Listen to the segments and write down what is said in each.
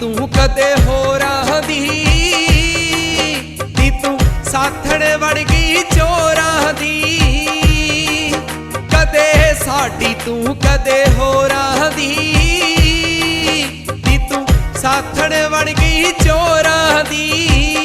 ਤੂੰ ਕਦੇ ਹੋਰਾਂ ਦੀ ਨੀ ਤੂੰ ਸਾਥਣ ਵੜ ਚੋਰਾਂ ਦੀ ਕਦੇ ਸਾਡੀ, ਤੂੰ ਕਦੇ ਹੋਰਾਂ ਦੀ ਨੀ ਤੂੰ ਸਾਥਣ ਵੜ ਗਈ ਚੋਰਾਂ ਦੀ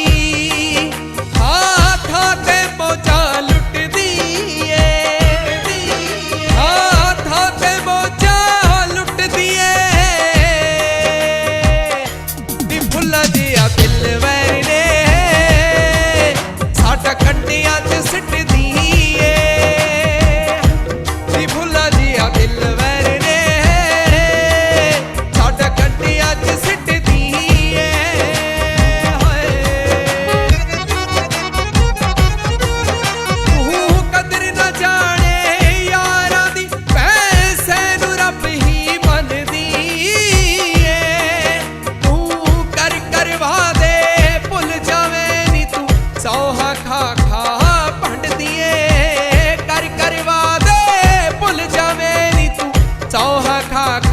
ਸੌਹਾ ਖਾ ਖਾ ਭੰਡਦੀ ਏ ਕਰ ਕਰ ਵਾਦੇ ਭੁੱਲ ਜਾਵੇਂ ਨੀ ਤੂੰ। ਸੌਹਾ ਖਾ ਖਾ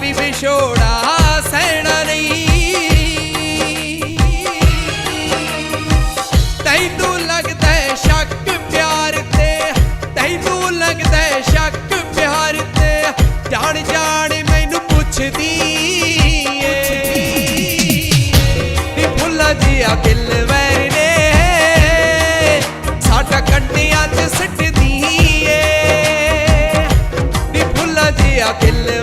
ਵੀ ਵਿਛੋੜਾ ਸਹਿਣਾ ਨਹੀਂ। ਤੈਨੂੰ ਲੱਗਦਾ ਸ਼ੱਕ ਪਿਆਰ ਤੇ, ਤੈਨੂੰ ਲੱਗਦਾ ਸ਼ੱਕ ਪਿਆਰ ਤੇ। ਜਾਣ ਜਾਣ ਮੈਨੂੰ ਪੁੱਛਦੀ ਏ ਫੁੱਲਾ ਜੀਆ ਕਿਲ ਸਾਡਾ ਕੰਡਿਆਂ ਤੇ ਸਿੱਟਦੀ ਏ। ਫੁੱਲਾ ਜੀਆ ਕਿਲ